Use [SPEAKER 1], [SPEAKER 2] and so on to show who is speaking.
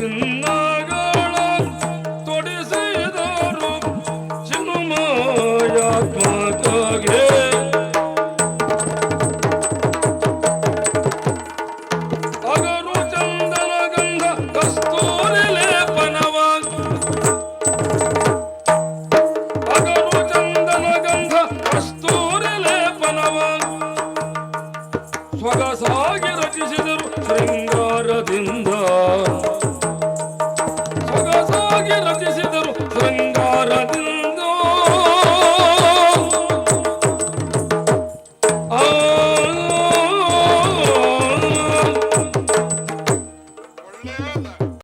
[SPEAKER 1] ಚಿನ್ನಾಗ ತೊಡೆಸಿದವರು ಚಿನ್ನು ಅಗರು ಚಂದನ ಗಂಧ ಕಸ್ತೂರಲೇಪನವಾಗ ಅಗರು ಚಂದನ ಗಂಧ ಕಸ್ತೂರಲೇಪನವಾಗ ಸ್ವಗಸಾಗಿ ರಚಿಸಿದರು ಶೃಂಗಾರದಿಂದ গোবিন্দ